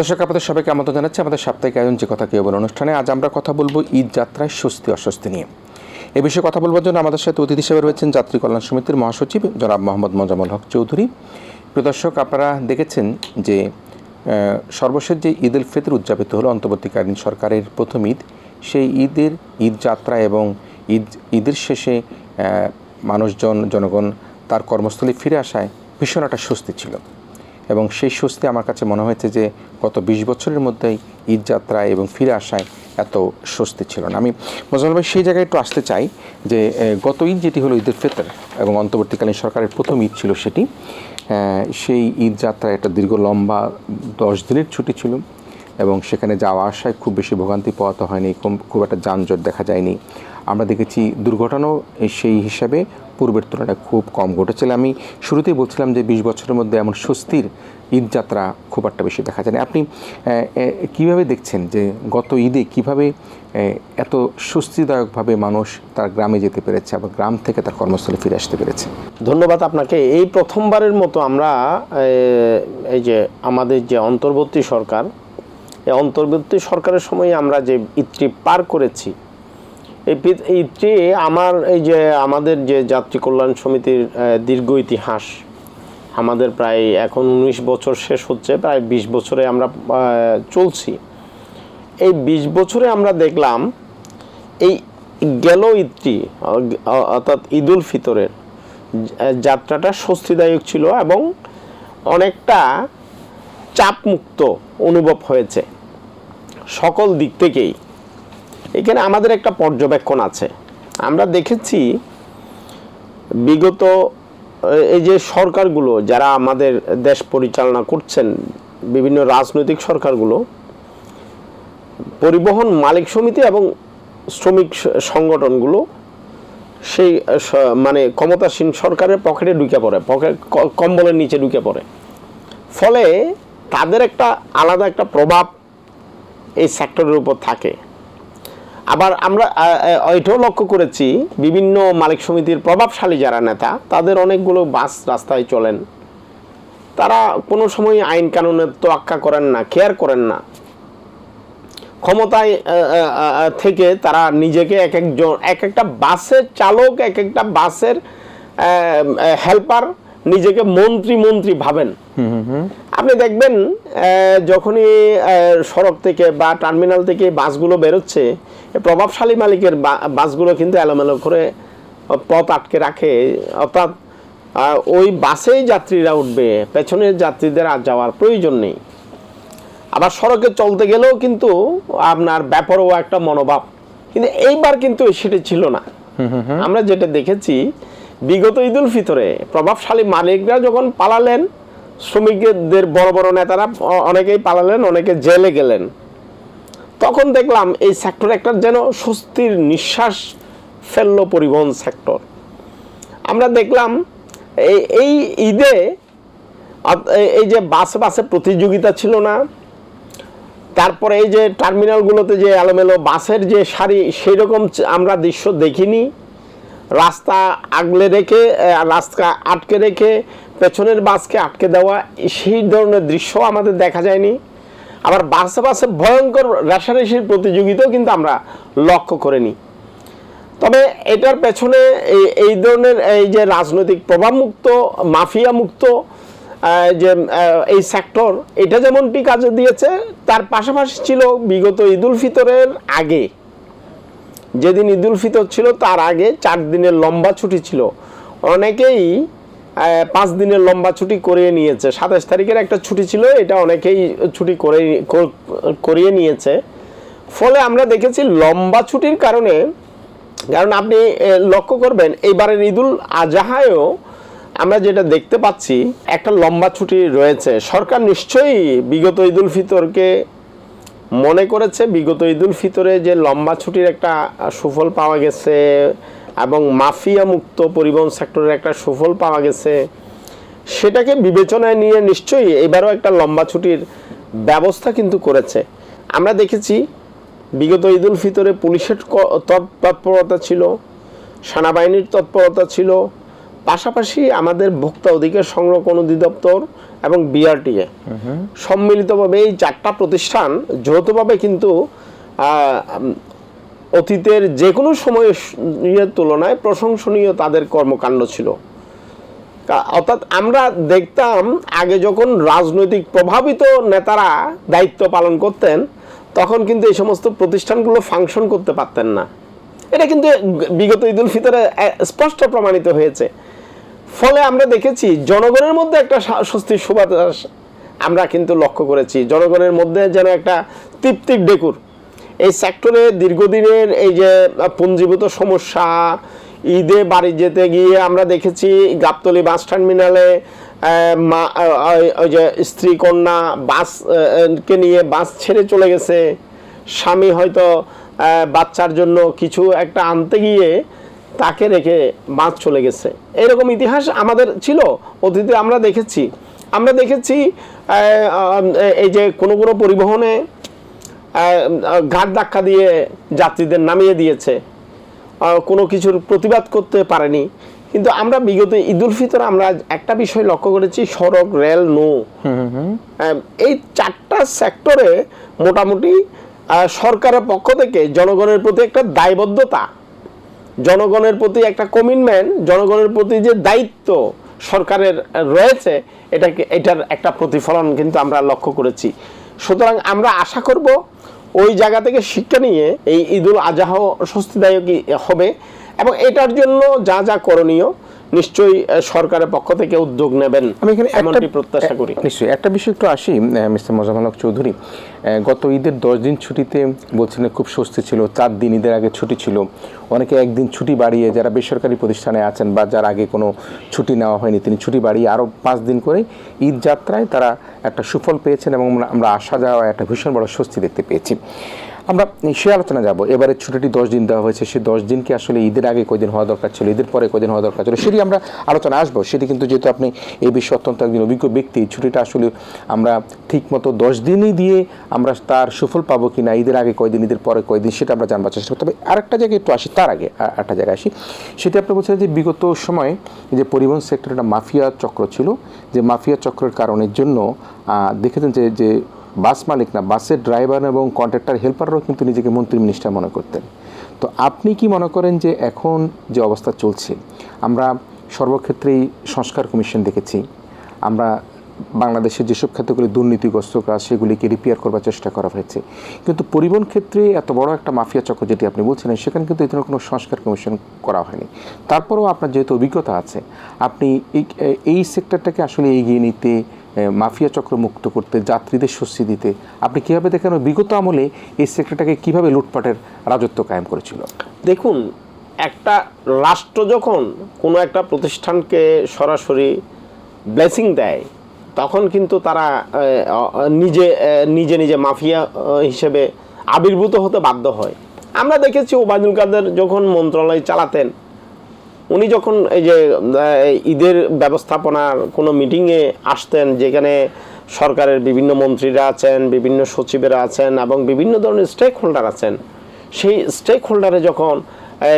দর্শক, আপনাদের সবাইকে আমন্ত্রণ জানাচ্ছি আমাদের সাপ্তাহিক আয়োজন যে কথা কেউ বলে অনুষ্ঠানে। আজ আমরা কথা বলব ঈদ যাত্রায় স্বস্তি, অস্বস্তি নিয়ে। এ বিষয়ে কথা বলবার জন্য আমাদের সাথে অতিথি হিসেবে রয়েছেন যাত্রী কল্যাণ সমিতির মহাসচিব জনাব মোহাম্মদ মোজাম্মল হক চৌধুরী। প্রিয় দর্শক, আপনারা দেখেছেন যে সর্বশেষ যে ঈদ উল ফিতর উদযাপিত হলো অন্তর্বর্তীকালীন সরকারের প্রথম ঈদ, সেই ঈদের ঈদ যাত্রা এবং ঈদ, ঈদের শেষে মানুষজন, জনগণ তার কর্মস্থলে ফিরে আসায় ভীষণ একটা স্বস্তি ছিল। এবং সেই স্বস্তি আমার কাছে মনে হয়েছে যে গত বিশ বছরের মধ্যেই ঈদ যাত্রায় এবং ফিরে আসায় এত স্বস্তি ছিল না। আমি মোজাম্মল ভাই সেই জায়গায় একটু আসতে চাই যে গত ঈদ যেটি হলো ঈদের ফিতর এবং অন্তর্বর্তীকালীন সরকারের প্রথম ঈদ ছিল সেটি সেই ঈদ যাত্রায় একটা দীর্ঘ লম্বা দশ দিনের ছুটি ছিল এবং সেখানে যাওয়া আসায় খুব বেশি ভোগান্তি পোয়াতে হয়নি খুব একটা যানজট দেখা যায়নি। আমরা দেখেছি দুর্ঘটনাও সেই হিসাবে পূর্বের তুলনায় খুব কম ঘটেছিল। আমি শুরুতেই বলছিলাম যে বিশ বছরের মধ্যে এমন স্বস্তির ঈদযাত্রা খুব একটা বেশি দেখা যায়নি আপনি কীভাবে দেখছেন যে গত ঈদে কীভাবে এত স্বস্তিদায়কভাবে মানুষ তার গ্রামে যেতে পেরেছে আবার গ্রাম থেকে তার কর্মস্থলে ফিরে আসতে পেরেছে? ধন্যবাদ আপনাকে। এই প্রথমবারের মতো আমরা এই যে আমাদের যে অন্তর্বর্তী সরকার, এই অন্তর্বর্তী সরকারের সময় আমরা যে ঈদটি পার করেছি এই আমার, এই যে আমাদের যে যাত্রী কল্যাণ সমিতির দীর্ঘ ইতিহাস, আমাদের প্রায় এখন উনিশ বছর শেষ হচ্ছে, প্রায় বিশ বছরে আমরা চলছি। এই বিশ বছরে আমরা দেখলাম, এই গেল ঈদটি অর্থাৎ ঈদুল ফিতরের যাত্রাটা স্বস্তিদায়ক ছিল এবং অনেকটা চাপমুক্ত অনুভব হয়েছে। সকল দিক থেকেই এখানে আমাদের একটা পর্যবেক্ষণ আছে। আমরা দেখেছি বিগত, এই যে সরকারগুলো যারা আমাদের দেশ পরিচালনা করছেন, বিভিন্ন রাজনৈতিক সরকারগুলো, পরিবহন মালিক সমিতি এবং শ্রমিক সংগঠনগুলো সেই মানে ক্ষমতাসীন সরকারের পকেটে ঢুকে পড়ে, পকেট কম্বলের নিচে ঢুকে পড়ে। ফলে তাদের একটা আলাদা একটা প্রভাব এই সেক্টরের উপর থাকে। আবার আমরা এটাও লক্ষ্য করেছি, বিভিন্ন মালিক সমিতির প্রভাবশালী যারা নেতা, তাদের অনেকগুলো বাস রাস্তায় চলেন। তারা কোনো সময় আইন কানুনের তোয়াক্কা করেন না, কেয়ার করেন না। ক্ষমতায় থেকে তারা নিজেকে এক একজন, এক একটা বাসের চালক, এক একটা বাসের হেল্পার নিজেকে মন্ত্রী মন্ত্রী ভাবেন। আপনি দেখবেন যখনই সড়ক থেকে বা টার্মিনাল থেকে বাসগুলো বেরোচ্ছে প্রভাবশালী মালিকের বাসগুলো কিন্তু এলোমেলো করে পথ আটকে রাখে। অর্থাৎ ওই বাসেই যাত্রীরা উঠবে পেছনের যাত্রীদের আর যাওয়ার প্রয়োজন নেই। আবার সড়কে চলতে গেলেও কিন্তু আপনার ব্যাপারও একটা মনোভাব। কিন্তু এইবার কিন্তু সেটা ছিল না। আমরা যেটা দেখেছি বিগত ঈদুল ফিতরে প্রভাবশালী মালিকরা যখন পালালেন শ্রমিকদের বড় বড় নেতারা অনেকেই পালালেন, অনেকে জেলে গেলেন। তখন দেখলাম এই সেক্টর একটা যেন স্বস্তির নিঃশ্বাস ফেলল পরিবহন সেক্টর আমরা দেখলাম এই এই ঈদে এই- যে বাসে বাসে প্রতিযোগিতা ছিল না, তারপরে এই যে টার্মিনালগুলোতে যে এলোমেলো বাসের যে সারি সেই রকম আমরা দৃশ্য দেখিনি। রাস্তা আগলে রেখে রাস্তা আটকে রেখে পেছনের বাসকে আটকে দেওয়া সেই ধরনের দৃশ্য আমাদের দেখা যায়নি। আবার বাসে বাসে ভয়ঙ্কর রেশারেশির প্রতিযোগিতাও কিন্তু আমরা লক্ষ্য করিনি। তবে এটার পেছনে এই এই ধরনের এই যে রাজনৈতিক প্রভাবমুক্ত মাফিয়া মুক্ত আহ, যে এই সেক্টর এটা যেমনটি কাজে দিয়েছে তার পাশাপাশি ছিল বিগত ঈদুল ফিতরের আগে। যেদিন ঈদুল ফিতর ছিল, তার আগে চার দিনের লম্বা ছুটি ছিল। অনেকেই পাঁচ দিনের লম্বা ছুটি করিয়ে নিয়েছে। সাতাশ তারিখের একটা ছুটি ছিল, এটা অনেকেই ছুটি করে করিয়ে নিয়েছে। ফলে আমরা দেখেছি লম্বা ছুটির কারণে, কারণ আপনি লক্ষ্য করবেন, এইবারের ঈদুল আজহায়ও আমরা যেটা দেখতে পাচ্ছি, একটা লম্বা ছুটি রয়েছে। সরকার নিশ্চয়ই বিগত ঈদুল ফিতরকে মনে করেছে বিগত ঈদুল ফিতরে যে লম্বা ছুটির একটা সুফল পাওয়া গেছে এবং মাফিয়া মুক্ত পরিবহন সেক্টরের একটা সুফল পাওয়া গেছে, সেটাকে বিবেচনায় নিয়ে নিশ্চয়ই এবারও একটা লম্বা ছুটির ব্যবস্থা কিন্তু করেছে। আমরা দেখেছি বিগত ঈদুল ফিতরে পুলিশের তৎপরতা ছিল, সেনাবাহিনীর তৎপরতা ছিল পাশাপাশি আমাদের ভোক্তা অধিকার সংরক্ষণ অধিদপ্তর এবং বিআরটিএ সম্মিলিতভাবে এই চারটা প্রতিষ্ঠান যৌথভাবে কিন্তু অতীতের যে কোনো সময়ের তুলনায় প্রশংসনীয় তাদের কর্মকাণ্ড ছিল। অর্থাৎ আমরা দেখতাম আগে যখন রাজনৈতিক প্রভাবিত নেতারা দায়িত্ব পালন করতেন তখন কিন্তু এই সমস্ত প্রতিষ্ঠানগুলো ফাংশন করতে পারতেন না। এটা কিন্তু বিগত ঈদুল ফিতরে স্পষ্ট প্রমাণিত হয়েছে। ফলে আমরা দেখেছি জনগণের মধ্যে একটা স্বস্তির সুবাতাস আমরা কিন্তু লক্ষ্য করেছি। জনগণের মধ্যে যেন একটা তৃপ্তির ডেকুর। এই সেক্টরে দীর্ঘদিনের এই যে পুঞ্জীভূত সমস্যা ঈদে বাড়ি যেতে গিয়ে আমরা দেখেছি গাবতলি বাস টার্মিনালে মা ওই- যে স্ত্রী কন্যা বাস আহ, আহ, কে নিয়ে বাস ছেড়ে চলে গেছে। স্বামী হয়তো বাচ্চার জন্য কিছু একটা আনতে গিয়ে তাকে রেখে বাস চলে গেছে। এরকম ইতিহাস আমাদের ছিল অতীতে আমরা দেখেছি। আমরা দেখেছি এই যে কোনো কোনো পরিবহনে ঘাট ধাক্কা দিয়ে যাত্রীদের নামিয়ে দিয়েছে। কোনো কিছুর প্রতিবাদ করতে পারেনি। কিন্তু আমরা বিগত ঈদুল ফিতর আমরা একটা বিষয় লক্ষ্য করেছি সড়ক রেল নৌ। এই চারটা সেক্টরে মোটামুটি সরকারের পক্ষ থেকে জনগণের প্রতি একটা দায়বদ্ধতা, জনগণের প্রতি একটা কমিটমেন্ট জনগণের প্রতি যে দায়িত্ব সরকারের রয়েছে, এটাকে, এটার একটা প্রতিফলন কিন্তু আমরা লক্ষ্য করেছি। সুতরাং আমরা আশা করব ওই জায়গা থেকে শিক্ষা নিয়ে এই ঈদুল আজহা স্বস্তিদায়কই হবে এবং এটার জন্য যা যা করণীয় নিশ্চয়ই সরকারের পক্ষ থেকে উদ্যোগ নেবেন আমি এখানে এমনটি প্রত্যাশা করি। নিশ্চয়ই। একটা বিষয় একটু আসি মিস্টার মোজাম্মেল হক চৌধুরী। গত ঈদের দশ দিন ছুটিতে বলছিলেন খুব স্বস্তি ছিল চার দিন ঈদের আগে ছুটি ছিল। অনেকে একদিন ছুটি বাড়িয়ে যারা বেসরকারি প্রতিষ্ঠানে আছেন বা যার আগে কোনো ছুটি নেওয়া হয়নি তিনি ছুটি বাড়িয়ে আরও পাঁচ দিন করে ঈদ যাত্রায় তারা একটা সুফল পেয়েছেন এবং আমরা- আমরা আসা যাওয়া একটা ভীষণ বড় স্বস্তি দেখতে পেয়েছি। আমরা সে আলোচনা যাব। এবারে ছুটিটি দশ দিন দেওয়া হয়েছে। সেই দশ দিন কি আসলে ঈদের আগে কদিন হওয়া দরকার ছিল? ঈদের পরে কদিন হওয়া দরকার ছিল? সেটি আমরা আলোচনা আসব। সেটি কিন্তু যেহেতু আপনি এই বিষয়ে অত্যন্ত একজন অভিজ্ঞ ব্যক্তি, ছুটিটা আসলে আমরা ঠিকমতো দশ দিনই দিয়ে আমরা তার সুফল পাবো কি না ঈদের আগে কয়দিন, ঈদের পরে কয়দিন, সেটা আমরা জানবার চেষ্টা করতে হবে আরেকটা জায়গায় একটু আসি, তার আগে আর একটা জায়গায় আসি। সেটি আপনি বলছেন যে বিগত সময়ে যে পরিবহন সেক্টরে একটা মাফিয়া চক্র ছিল, যে মাফিয়া চক্রের কারণের জন্য দেখেছেন যে যে বাস মালিক না, বাসের ড্রাইভার এবং কন্ট্রাক্টর হেল্পাররাও কিন্তু নিজেকে মন্ত্রী মিনিস্টার মনে করতেন। তো আপনি কি মনে করেন যে এখন যে অবস্থা চলছে, আমরা সর্বক্ষেত্রেই সংস্কার কমিশন দেখেছি, আমরা বাংলাদেশের যেসব ক্ষেত্রগুলি দুর্নীতিগ্রস্ত কাজ সেগুলিকে রিপেয়ার করবার চেষ্টা করা হয়েছে, কিন্তু পরিবহন ক্ষেত্রে এত বড় একটা মাফিয়া চক্র যেটি আপনি বলছিলেন সেখানে কিন্তু এই কোনো সংস্কার কমিশন করা হয়নি। তারপরেও আপনার যেহেতু অভিজ্ঞতা আছে, আপনি এই সেক্টরটাকে আসলে এগিয়ে নিতে মাফিয়া চক্র মুক্ত করতে, যাত্রীদের স্বস্তি দিতে, আপনি কীভাবে দেখেন বিগত আমলে এই সেক্টরটাকে কীভাবে লুটপাটের রাজত্ব কায়েম করেছিল? দেখুন, একটা রাষ্ট্র যখন কোনো একটা প্রতিষ্ঠানকে সরাসরি ব্লেসিং দেয়, তখন কিন্তু তারা নিজে নিজে নিজে মাফিয়া হিসেবে আবির্ভূত হতে বাধ্য হয়। আমরা দেখেছি ওবায়দুল কাদের যখন মন্ত্রণালয় চালাতেন উনি যখন এই যে ঈদের ব্যবস্থাপনার কোনো মিটিংয়ে আসতেন যেখানে সরকারের বিভিন্ন মন্ত্রীরা আছেন বিভিন্ন সচিবেরা আছেন এবং বিভিন্ন ধরনের স্টেক হোল্ডার আছেন সেই স্টেক হোল্ডারে যখন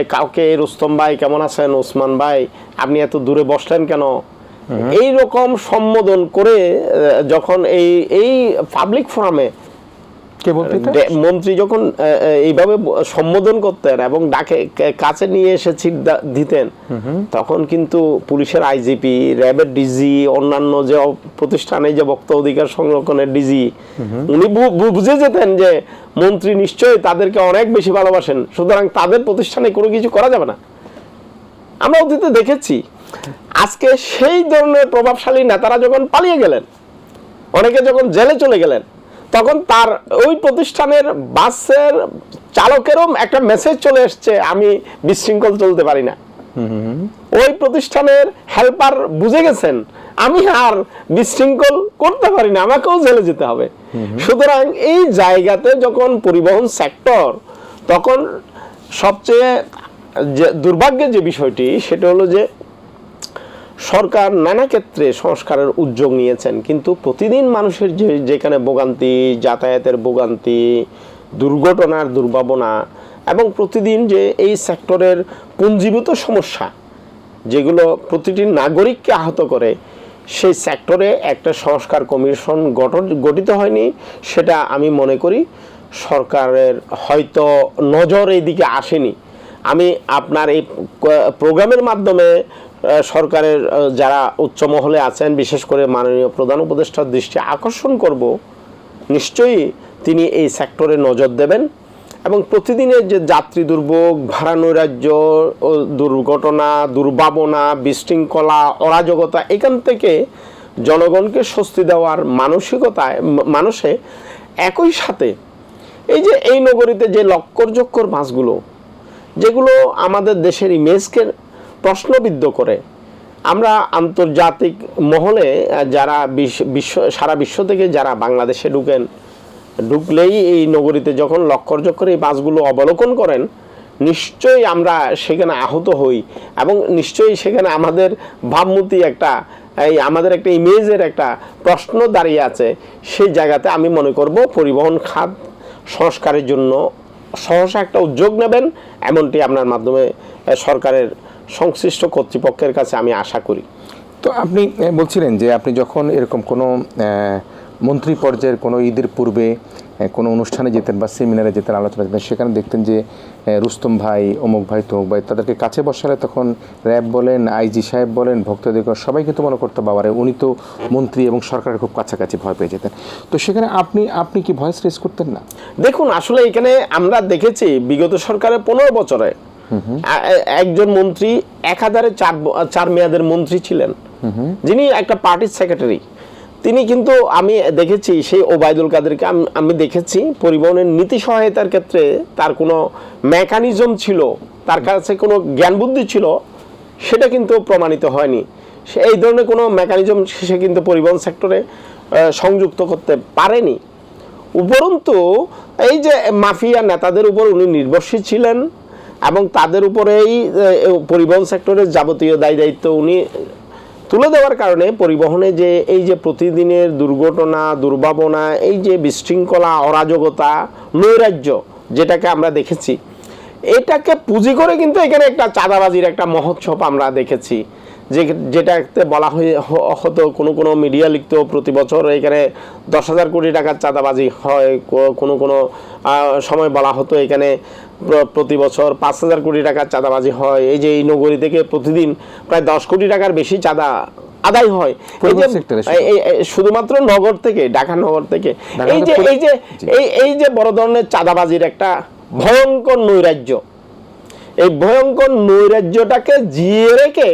কাউকে রুস্তম ভাই কেমন আছেন ওসমান ভাই আপনি এত দূরে বসলেন কেন? এই রকম সম্বোধন করে যখন এই এই পাবলিক ফোরামে মন্ত্রী যখন এইভাবে সম্বোধন করতেন এবং ডাকে কাছে নিয়ে এসে ছিট দিতেন তখন কিন্তু পুলিশের আইজিপি র্যাবের ডিজি অন্যান্য যে প্রতিষ্ঠানে যে বক্তা অধিকার সংরক্ষণের ডিজি উনি বুঝে যেতেন যে মন্ত্রী নিশ্চয়ই তাদেরকে অনেক বেশি ভালোবাসেন সুতরাং তাদের প্রতিষ্ঠানে কোনো কিছু করা যাবে না। আমরা অতীতে দেখেছি আজকে সেই ধরনের প্রভাবশালী নেতারা যখন পালিয়ে গেলেন অনেকে যখন জেলে চলে গেলেন তখন তার ওই প্রতিষ্ঠানের বাসের চালকেরও একটা মেসেজ চলে এসছে আমি বিশৃঙ্খল চলতে পারি না। ওই প্রতিষ্ঠানের হেল্পার বুঝে গেছেন আমি আর বিশৃঙ্খল করতে পারি না আমাকেও জেলে যেতে হবে। সুতরাং এই জায়গাতে যখন পরিবহন সেক্টর তখন সবচেয়ে যে দুর্ভাগ্যের যে বিষয়টি সেটা হলো যে সরকার নানা ক্ষেত্রে সংস্কারের উদ্যোগ নিয়েছেন, কিন্তু প্রতিদিন মানুষের যে, যেখানে ভোগান্তি, যাতায়াতের ভোগান্তি, দুর্ঘটনার দুর্ভাবনা এবং প্রতিদিন যে এই সেক্টরের পুঞ্জীভূত সমস্যা, যেগুলো প্রতিটি নাগরিককে আহত করে, সেই সেক্টরে একটা সংস্কার কমিশন গঠন, গঠিত হয়নি, সেটা আমি মনে করি সরকারের হয়তো নজর এইদিকে আসেনি। আমি আপনার এই প্রোগ্রামের মাধ্যমে সরকারের যারা উচ্চ মহলে আছেন, বিশেষ করে মাননীয় প্রধান উপদেষ্টার দৃষ্টি আকর্ষণ করব, নিশ্চয়ই তিনি এই সেক্টরে নজর দেবেন এবং প্রতিদিনের যে যাত্রী দুর্ভোগ, ভাড়া নৈরাজ্য দুর্ঘটনা, দুর্ভাবনা, বিশৃঙ্খলা, অরাজকতা, এখান থেকে জনগণকে স্বস্তি দেওয়ার মানসিকতায় মানুষে একই সাথে এই যে এই নগরীতে যে লক্করজক্কর বাসগুলো যেগুলো আমাদের দেশের ইমেজকে প্রশ্নবিদ্ধ করে। আমরা আন্তর্জাতিক মহলে যারা বিশ্ব- সারা বিশ্ব থেকে যারা বাংলাদেশে ঢুকেন, ঢুকলেই এই নগরীতে যখন লক্করজক্কর এই বাসগুলো অবলোকন করেন, নিশ্চয়ই আমরা সেখানে আহত হই এবং নিশ্চয়ই সেখানে আমাদের ভাবমূর্তি একটা, এই আমাদের একটা ইমেজের একটা প্রশ্ন দাঁড়িয়ে আছে। সেই জায়গাতে আমি মনে করব পরিবহন খাত সংস্কারের জন্য সহসা একটা উদ্যোগ নেবেন, এমনটি আপনার মাধ্যমে সরকারের সংশ্লিষ্ট কর্তৃপক্ষের কাছে আমি আশা করি। তো আপনি বলছিলেন যে আপনি যখন এরকম কোনো মন্ত্রী পর্যায়ের কোনো ঈদের পূর্বে কোনো অনুষ্ঠানে যেতেন বা সেমিনারে যেতেন আলোচনা যেতেন সেখানে দেখতেন যে রুস্তম ভাই অমুক ভাই তমুক ভাই তাদেরকে কাছে বসালে তখন র্যাব বলেন আইজি সাহেব বলেন ভক্তদের সবাই কিন্তু মনে করতো বাবারে উনি তো মন্ত্রী এবং সরকারের খুব কাছাকাছি ভয় পেয়ে যেতেন। তো সেখানে আপনি আপনি কি ভয়েস রেস করতেন না? দেখুন আসলে এখানে আমরা দেখেছি বিগত সরকারের পনেরো বছরে একজন মন্ত্রী এক হাজারে চার চার মেয়াদের মন্ত্রী ছিলেন। যিনি একটা পার্টির সেক্রেটারি তিনি কিন্তু আমি দেখেছি, সেই ওবায়দুল কাদেরকে আমি দেখেছি, পরিবহনের নীতি সহায়তার ক্ষেত্রে তার কোনো মেকানিজম ছিল, তার কাছে কোনো জ্ঞান বুদ্ধি ছিল, সেটা কিন্তু প্রমাণিত হয়নি। সে, এই ধরনের কোনো মেকানিজম সে কিন্তু পরিবহন সেক্টরে সংযুক্ত করতে পারেনি। উপরন্তু, এই যে মাফিয়া নেতাদের উপর উনি নির্ভরশীল ছিলেন এবং তাদের উপরেই পরিবহন সেক্টরের যাবতীয় দায় দায়িত্ব উনি তুলে দেওয়ার কারণে পরিবহনে যে এই যে প্রতিদিনের দুর্ঘটনা, দুর্ভাবনা, এই যে বিশৃঙ্খলা, অরাজকতা, নৈরাজ্য যেটাকে আমরা দেখেছি, এটাকে পুঁজি করে কিন্তু এখানে একটা চাঁদাবাজির একটা মহোৎসব আমরা দেখেছি। যে যেটাতে বলা হয়ে হতো কোনো কোনো মিডিয়া লিখতো প্রতি বছর এখানে দশ হাজার কোটি টাকার চাঁদাবাজি হয় কোনো কোনো সময় বলা হতো এখানে প্র- প্রতি বছর পাঁচ হাজার কোটি টাকার চাঁদাবাজি হয়। এই যে এই নগরী থেকে প্রতিদিন প্রায় দশ কোটি টাকার বেশি চাঁদা আদায় হয়। যে এই শুধুমাত্র নগর থেকে ঢাকা নগর থেকে। এই যে এই যে এই এই যে বড় ধরনের চাঁদাবাজির একটা ভয়ঙ্কর নৈরাজ্য এই ভয়ঙ্কর নৈরাজ্যটাকে জিয়ে রেখে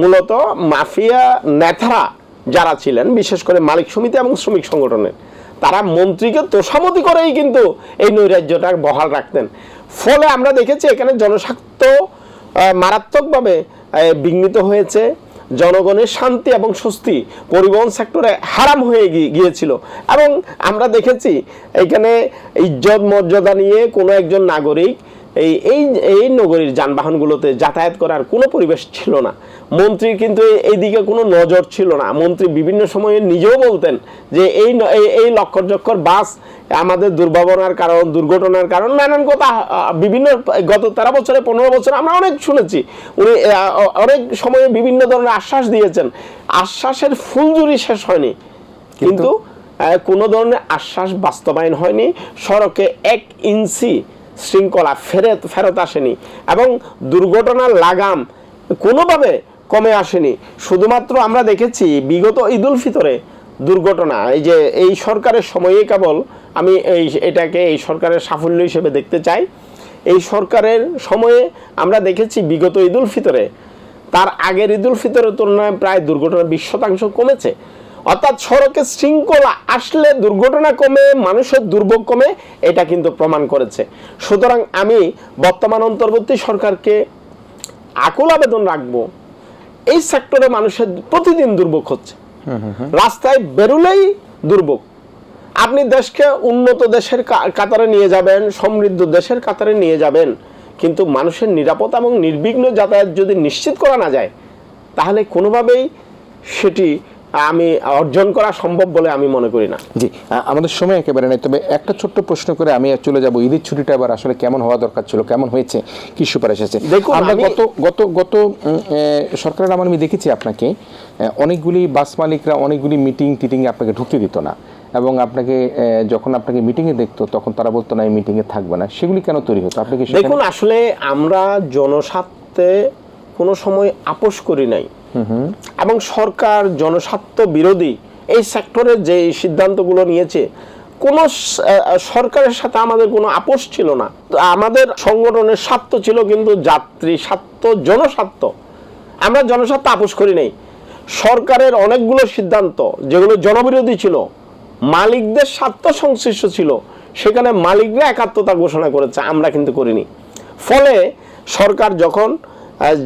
মূলত মাফিয়া নেতারা যারা ছিলেন, বিশেষ করে মালিক সমিতি এবং শ্রমিক সংগঠনের, তারা মন্ত্রীকে তোষামতি করেই কিন্তু এই নৈরাজ্যটা বহাল রাখতেন। ফলে আমরা দেখেছি এখানে জনস্বার্থ মারাত্মকভাবে বিঘ্নিত হয়েছে। জনগণের শান্তি এবং স্বস্তি পরিবহন সেক্টরে হারাম হয়ে গিয়েছিল। এবং আমরা দেখেছি এখানে ইজ্জত মর্যাদা নিয়ে কোনো একজন নাগরিক এই এই এই নগরীর যানবাহনগুলোতে যাতায়াত করার কোনো পরিবেশ ছিল না। মন্ত্রীর কিন্তু এইদিকে কোনো নজর ছিল না। মন্ত্রী বিভিন্ন সময়ে নিজেও বলতেন যে এই এই- জক্কর বাস আমাদের দুর্ভাবনার কারণ দুর্ঘটনার কারণ নানান কথা বিভিন্ন গত তেরো বছরে পনেরো বছর আমরা অনেক শুনেছি। উনি অনেক সময়ে বিভিন্ন ধরনের আশ্বাস দিয়েছেন। আশ্বাসের ফুলজুরি শেষ হয়নি। কিন্তু কোনো ধরনের আশ্বাস বাস্তবায়ন হয়নি। সড়কে এক ইঞ্চি শৃঙ্খলা ফেরত ফেরত আসেনি এবং দুর্ঘটনার লাগাম কোনোভাবে কমে আসেনি। শুধুমাত্র আমরা দেখেছি বিগত ঈদুল ফিতরে দুর্ঘটনা। এই যে এই সরকারের সময়ে কেবল আমি এই এটাকে এই সরকারের সাফল্য হিসেবে দেখতে চাই। এই সরকারের সময়ে আমরা দেখেছি বিগত ঈদুল ফিতরে, তার আগের ঈদুল ফিতরের তুলনায় প্রায় দুর্ঘটনা বিশ শতাংশ কমেছে। অর্থাৎ সড়কে শৃঙ্খলা আসলে দুর্ঘটনা কমে মানুষের দুর্ভোগ কমে এটা কিন্তু প্রমাণ করেছে। সুতরাং আমি বর্তমান অন্তর্বর্তী সরকারকে আকুল আবেদন রাখব এই সেক্টরে মানুষের প্রতিদিন দুর্ভোগ হচ্ছে। রাস্তায় বেরুলেই দুর্ভোগ। আপনি দেশকে উন্নত দেশের কাতারে নিয়ে যাবেন সমৃদ্ধ দেশের কাতারে নিয়ে যাবেন কিন্তু মানুষের নিরাপত্তা এবং নির্বিঘ্ন যাতায়াত যদি নিশ্চিত করা না যায় তাহলে কোনোভাবেই সেটি আমি অর্জন করা সম্ভব বলে আমি মনে করি না। জি আমাদের সময় একেবারে নেই তবে একটা ছোট্ট প্রশ্ন করে আমি আর চলে যাব। ঈদের ছুটিটা এবার আসলে কেমন হওয়া দরকার ছিল কেমন হয়েছে কি সুপারিশ আছে? দেখুন, আমরা গত গত গত সরকারের আমার আমি দেখেছি আপনাকে অনেকগুলি বাস মালিকরা অনেকগুলি মিটিং টিটিং আপনাকে ঢুকতে দিত না এবং আপনাকে যখন আপনাকে মিটিংয়ে দেখতো তখন তারা বলতো না এই মিটিংয়ে থাকবে না। সেগুলি কেন তৈরি হতো? আপনি কি সেখানে- দেখুন আসলে আমরা জনস্বার্থে কোনো সময় আপোষ করি নাই। এবং সরকার, জনস্বার্থ বিরোধী এই সেক্টরে যে সিদ্ধান্তগুলো নিয়েছে, কোনো সরকারের সাথে আমাদের কোনো আপোষ ছিল না। আমাদের সংগঠনের স্বার্থ ছিল কিন্তু যাত্রী স্বার্থ, জনস্বার্থ। আমরা জনস্বার্থ আপোষ করি নাই। সরকারের অনেকগুলো সিদ্ধান্ত, যেগুলো জনবিরোধী ছিল, মালিকদের স্বার্থ সংশ্লিষ্ট ছিল, সেখানে মালিকরা একাত্মতা ঘোষণা করেছে, আমরা কিন্তু করিনি। ফলে সরকার যখন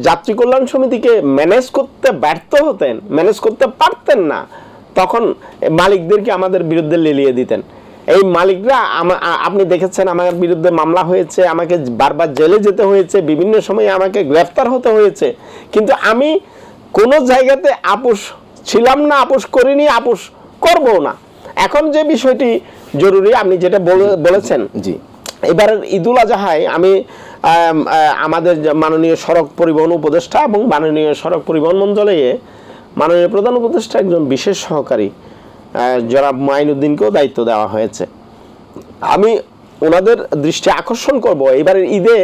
যাত্রী কল্যাণ সমিতিকে ম্যানেজ করতে ব্যর্থ হতেন ম্যানেজ করতে পারতেন না, তখন মালিকদেরকে আমাদের বিরুদ্ধে লেলিয়ে দিতেন। এই মালিকরা আপনি দেখেছেন আমার বিরুদ্ধে মামলা হয়েছে, আমাকে বারবার জেলে যেতে হয়েছে, বিভিন্ন সময়ে আমাকে গ্রেফতার হতে হয়েছে। কিন্তু আমি কোনো জায়গাতে আপোষ ছিলাম না, আপোষ করিনি, আপোষ করব না। এখন যে বিষয়টি জরুরি, আপনি যেটা বলে- বলেছেন, জি। এবারের ঈদুল আজহায় আমি আমাদের মাননীয় সড়ক পরিবহন উপদেষ্টা এবং মাননীয় সড়ক পরিবহন মন্ত্রণালয়ে মাননীয় প্রধান উপদেষ্টা একজন বিশেষ সহকারী জনাব মাইনুদ্দিনকেও দায়িত্ব দেওয়া হয়েছে। আমি ওনাদের দৃষ্টি আকর্ষণ করব। এবারের ঈদে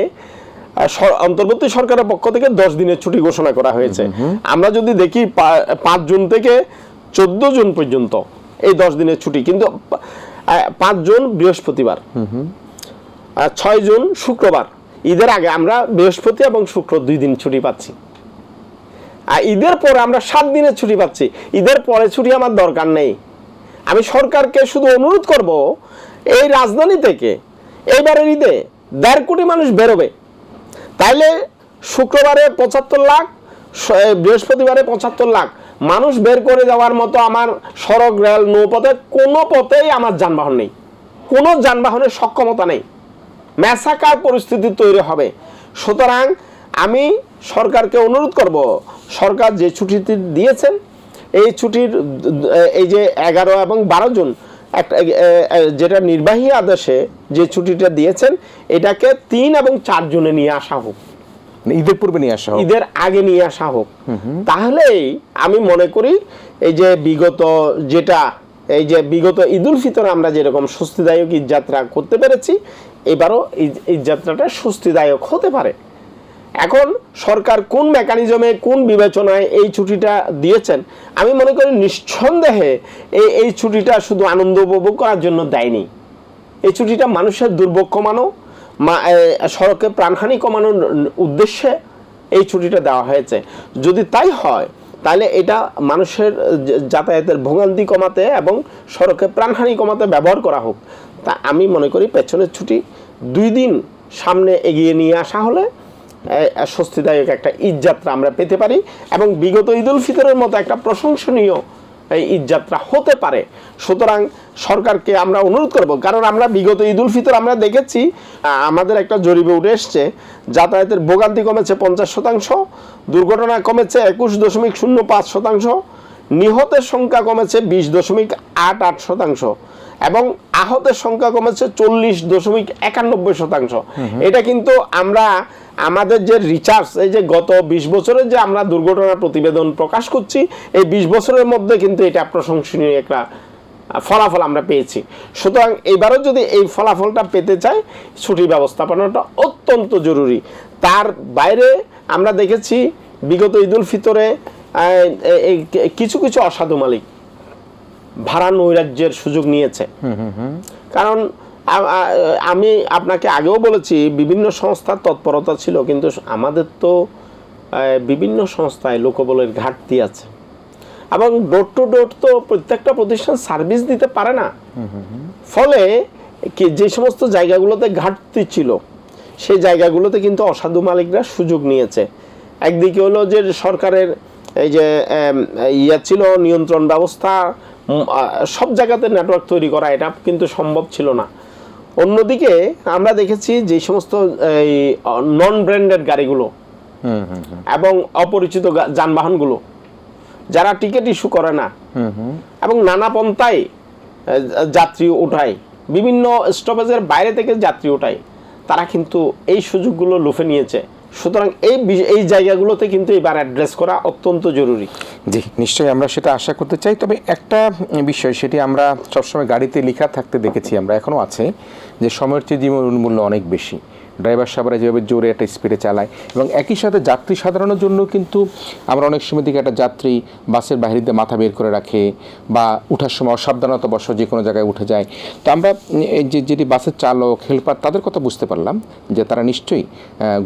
অন্তর্বর্তী সরকারের পক্ষ থেকে দশ দিনের ছুটি ঘোষণা করা হয়েছে। আমরা যদি দেখি পাঁচ জুন থেকে চোদ্দ জুন পর্যন্ত এই দশ দিনের ছুটি কিন্তু পাঁচ জুন বৃহস্পতিবার। ছয় জুন, শুক্রবার। ঈদের আগে আমরা বৃহস্পতি এবং শুক্র দুই দিন ছুটি পাচ্ছি। আর ঈদের পরে আমরা সাত দিনের ছুটি পাচ্ছি। ঈদের পরে ছুটি আমার দরকার নেই। আমি সরকারকে শুধু অনুরোধ করব, এই রাজধানী থেকে এইবারের ঈদে দেড় কোটি মানুষ বেরোবে। তাইলে শুক্রবারে পঁচাত্তর লাখ বৃহস্পতিবারে পঁচাত্তর লাখ মানুষ বের করে যাওয়ার মতো আমার সড়ক, রেল, নৌপথে কোনো পথেই আমার যানবাহন নেই। কোনো যানবাহনের সক্ষমতা নেই। ম্যাসাকার পরিস্থিতি তৈরি হবে। সুতরাং আমি সরকারকে অনুরোধ করব সরকার যে ছুটিটি দিয়েছেন এই ছুটির এই যে এগারো এবং বারো জন একটা যেটা নির্বাহী আদেশে যে ছুটিটা দিয়েছেন এটাকে তিন এবং চার জনে নিয়ে আসা হোক। মানে ঈদের পূর্বে নিয়ে আসা হোক। ঈদের আগে নিয়ে আসা হোক। তাহলেই আমি মনে করি এই যে বিগত যেটা এই যে বিগত ঈদুল ফিতর আমরা যেরকম স্বস্তিদায়ক ঈদ যাত্রা করতে পেরেছি এবারও এই যাত্রাটা স্বস্তিদায়ক হতে পারে। এখন সরকার কোন মেকানিজমে কোন বিবেচনায় এই ছুটিটা দিয়েছেন? আমি মনে করি নিঃসন্দেহে এই এই ছুটিটা শুধু আনন্দ উপভোগ করার জন্য দেয়নি। এই ছুটিটা মানুষের দুর্ভোগ কমানো সড়কে প্রাণহানি কমানোর উদ্দেশ্যে এই ছুটিটা দেওয়া হয়েছে। যদি তাই হয়, তাহলে এটা মানুষের যাতায়াতের ভোগান্তি কমাতে এবং সড়কে প্রাণহানি কমাতে ব্যবহার করা হোক। তা আমি মনে করি পেছনের ছুটি দুই দিন সামনে এগিয়ে নিয়ে আসা হলে স্বস্তিদায়ক একটা ঈদ যাত্রা আমরা পেতে পারি এবং বিগত ঈদুল ফিতরের মতো একটা প্রশংসনীয় এই ঈদ যাত্রা হতে পারে। সুতরাং সরকারকে আমরা অনুরোধ করব, কারণ আমরা বিগত ঈদুল ফিতর আমরা দেখেছি আমাদের একটা জরিপে উঠে এসছে, যাতায়াতের ভোগান্তি কমেছে পঞ্চাশ শতাংশ, দুর্ঘটনা কমেছে একুশ দশমিক শূন্য পাঁচ শতাংশ, নিহতের সংখ্যা কমেছে বিশ দশমিক আট আট শতাংশ। এবং আহতের সংখ্যা কমেছে চল্লিশ দশমিক একানব্বই শতাংশ। এটা কিন্তু আমরা আমাদের যে রিচার্জ এই যে গত বিশ বছরের যে আমরা দুর্ঘটনার প্রতিবেদন প্রকাশ করছি এই বিশ বছরের মধ্যে কিন্তু এটা প্রশংসনীয় একটা ফলাফল আমরা পেয়েছি। সুতরাং এবারও যদি এই ফলাফলটা পেতে চাই ছুটি ব্যবস্থাপনাটা অত্যন্ত জরুরি। তার বাইরে আমরা দেখেছি বিগত ঈদুল ফিতরে কিছু কিছু অসাধু মালিক ভাড়া নৈরাজ্যের সুযোগ নিয়েছে। কারণ আমি আপনাকে আগেও বলেছি বিভিন্ন সংস্থার তৎপরতা ছিল কিন্তু আমাদের তো বিভিন্ন সংস্থায় লোকবলের ঘাটতি আছে। এবং ডোর টু ডোর তো প্রত্যেকটা প্রতিষ্ঠান সার্ভিস দিতে পারে না। ফলে কি যে সমস্ত জায়গাগুলোতে ঘাটতি ছিল সেই জায়গাগুলোতে কিন্তু অসাধু মালিকরা সুযোগ নিয়েছে। একদিকে হলো যে সরকারের এই যে ইয়া ছিল নিয়ন্ত্রণ ব্যবস্থা সব জায়গাতে নেটওয়ার্ক তৈরি করা এটা কিন্তু সম্ভব ছিল না। অন্যদিকে আমরা দেখেছি যে সমস্ত এই নন ব্র্যান্ডেড গাড়িগুলো এবং অপরিচিত যানবাহনগুলো যারা টিকিট ইস্যু করে না এবং নানা পন্থায় যাত্রী ওঠায় বিভিন্ন স্টপেজের বাইরে থেকে যাত্রী ওঠায় তারা কিন্তু এই সুযোগগুলো লুফে নিয়েছে। সুতরাং এই এই জায়গাগুলোতে কিন্তু এবার অ্যাড্রেস করা অত্যন্ত জরুরি। জি, নিশ্চয়ই আমরা সেটা আশা করতে চাই। তবে একটা বিষয়, সেটি আমরা সবসময় গাড়িতে লেখা থাকতে দেখেছি, আমরা এখনও আছে, যে সময়ের চেয়ে জীবন মূল্য অনেক বেশি। ড্রাইভার সাহেবরা যেভাবে জোরে একটা স্পিডে চালায় এবং একই সাথে যাত্রী সাধারণের জন্য কিন্তু আমরা অনেক সময় দিকে একটা যাত্রী বাসের বাহির দিয়ে মাথা বের করে রাখে বা উঠার সময় অসাবধানতা বশ যে কোনো জায়গায় উঠে যায়। তো আমরা এই যে যেটি বাসের চালক হেল্পার তাদের কথা বুঝতে পারলাম যে তারা নিশ্চয়ই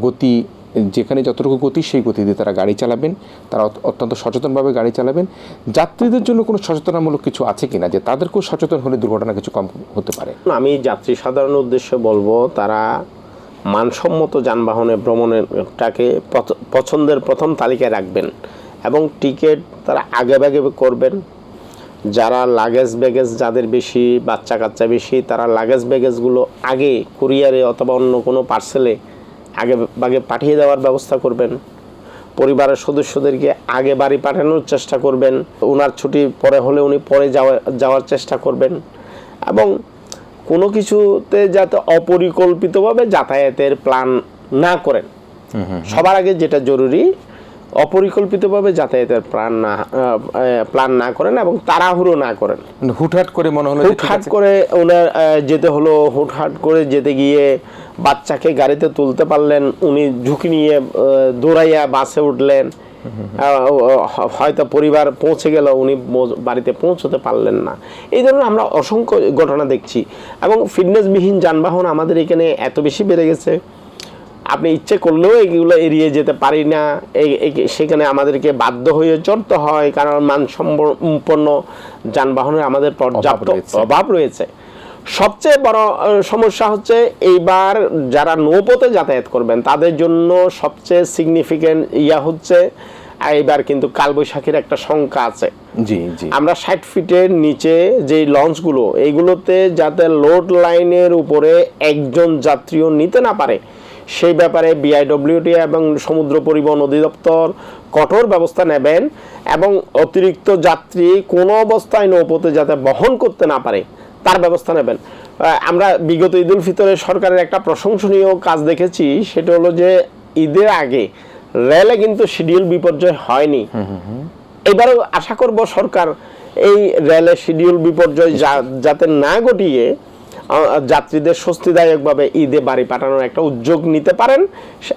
গতি, যেখানে যতটুকু গতি সেই গতি দিয়ে তারা গাড়ি চালাবেন। তারা অত্যন্ত সচেতনভাবে গাড়ি চালাবেন। যাত্রীদের জন্য কোনো সচেতনামূলক কিছু আছে কিনা? যে তাদেরকেও সচেতন হলে দুর্ঘটনা কিছু কম হতে পারে। আমি যাত্রী সাধারণ উদ্দেশ্যে বলব, তারা মানসম্মত যানবাহনে ভ্রমণেরটাকে পছ- পছন্দের প্রথম তালিকায় রাখবেন এবং টিকিট তারা আগে ভাগে করবেন। যারা লাগেজ ব্যাগেজ যাদের বেশি, বাচ্চা কাচ্চা বেশি, তারা লাগেজ ব্যাগেজগুলো আগে কুরিয়ারে অথবা অন্য কোনো পার্সেলে আগে ভাগে পাঠিয়ে দেওয়ার ব্যবস্থা করবেন। পরিবারের সদস্যদেরকে আগে বাড়ি পাঠানোর চেষ্টা করবেন। ওনার ছুটি পরে হলে উনি পরে যাওয়া, যাওয়ার চেষ্টা করবেন। এবং কোনো কিছুতে যাতে অপরিকল্পিতভাবে যাতায়াতের প্ল্যান না করেন। সবার আগে যেটা জরুরি অপরিকল্পিতভাবে যাতায়াতের প্ল্যান না প্ল্যান না করেন এবং তাড়াহুড়ো না করেন। মানে হুটহাট করে মনে হলো হুটহাট করে ওনার যেতে হলো হুটহাট করে যেতে গিয়ে বাচ্চাকে গাড়িতে তুলতে পারলেন উনি ঝুঁকি নিয়ে দৌড়াইয়া বাসে উঠলেন। হয়তো পরিবার পৌঁছে গেল উনি বাড়িতে পৌঁছতে পারলেন না। এই ধরনের আমরা অসংখ্য ঘটনা দেখছি। এবং ফিটনেসবিহীন যানবাহন আমাদের এখানে এত বেশি বেড়ে গেছে। আপনি ইচ্ছে করলেও এগুলো এড়িয়ে যেতে পারি না। সেখানে আমাদেরকে বাধ্য হয়ে চড়তে হয় কারণ মানসম্পন্ন যানবাহনের আমাদের পর্যাপ্ত অভাব রয়েছে। সবচেয়ে বড় সমস্যা হচ্ছে এইবার যারা নৌপথে যাতায়াত করবেন তাদের জন্য সবচেয়ে সিগনিফিকেন্ট ইয়া হচ্ছে এইবার কিন্তু কালবৈশাখীর একটা সংখ্যা আছে। জি জি। আমরা ষাট ফিটের নিচে যে লঞ্চগুলো এইগুলোতে যাতে লোড লাইনের উপরে একজন যাত্রীও নিতে না পারে সেই ব্যাপারে বিআইডব্লিউটি এবং সমুদ্র পরিবহন অধিদপ্তর কঠোর ব্যবস্থা নেবেন এবং অতিরিক্ত যাত্রী কোনো অবস্থায় নৌপথে যাতে বহন করতে না পারে তার ব্যবস্থা নেবেন। আমরা বিগত ঈদুল ফিতরে সরকারের একটা প্রশংসনীয় কাজ দেখেছি সেটা হলো যে ঈদের আগে রেলে কিন্তু শিডিউল বিপর্যয় হয়নি। এবারও আশা করব সরকার এই রেলের শিডিউল বিপর্যয় যাতে না ঘটিয়ে যাত্রীদের স্বস্তিদায়কভাবে ঈদে বাড়ি পাঠানোর একটা উদ্যোগ নিতে পারেন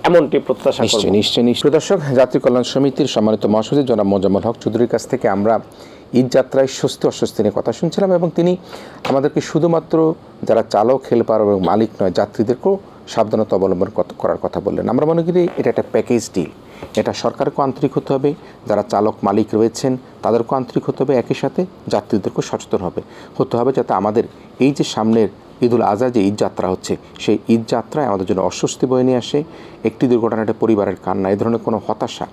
এমনটি প্রত্যাশা নিশ্চয়ই নিশ্চয়ই নিশ্চয় দর্শক যাত্রী কল্যাণ সমিতির সম্মানিত মহাসচিব জনাব মোজাম্মল হক চৌধুরীর কাছ থেকে আমরা ঈদ যাত্রায় স্বস্তি অস্বস্তি নিয়ে কথা শুনছিলাম এবং তিনি আমাদেরকে শুধুমাত্র যারা চালক, হেল্পার এবং মালিক নয়, যাত্রীদেরকেও সাবধানতা অবলম্বন করার কথা বললেন। আমরা মনে করি এটা একটা প্যাকেজ ডিল এটা সরকারকেও আন্তরিক হতে হবে, যারা চালক, মালিক রয়েছেন তাদেরকেও আন্তরিক হতে হবে, একই সাথে যাত্রীদেরকেও সচেতন হবে। হতে হবে যাতে আমাদের এই যে সামনের ঈদুল আজহা যে ঈদ যাত্রা হচ্ছে, সেই ঈদ যাত্রায় আমাদের জন্য অস্বস্তি বয়ে নিয়ে আসে। একটি দুর্ঘটনাটা পরিবারের কান্না এই ধরনের কোনো হতাশা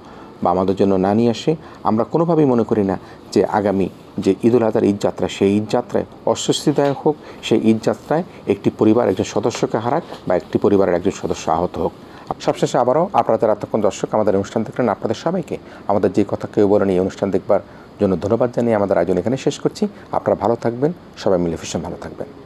বা আমাদের জন্য না নিয়ে আসে, আমরা কোনোভাবেই মনে করি না যে আগামী যে ঈদুল আজহার ঈদ যাত্রা, সেই ঈদ যাত্রায় অস্বস্তিদায়ক হোক, সেই ঈদ যাত্রায় একটি পরিবার, একজন সদস্যকে হারাক বা একটি পরিবারের একজন সদস্য আহত হোক। সবশেষে আবারও আপনারা যারা এতক্ষণ দর্শক, আমাদের অনুষ্ঠান দেখলেন আপনাদের সবাইকে। আমাদের যে কথা কেউ বলেন এই অনুষ্ঠান দেখবার জন্য ধন্যবাদ জানিয়ে আমাদের আয়োজন এখানে শেষ করছি। আপনারা ভালো থাকবেন, সবাই মিলে ভীষণ ভালো থাকবেন।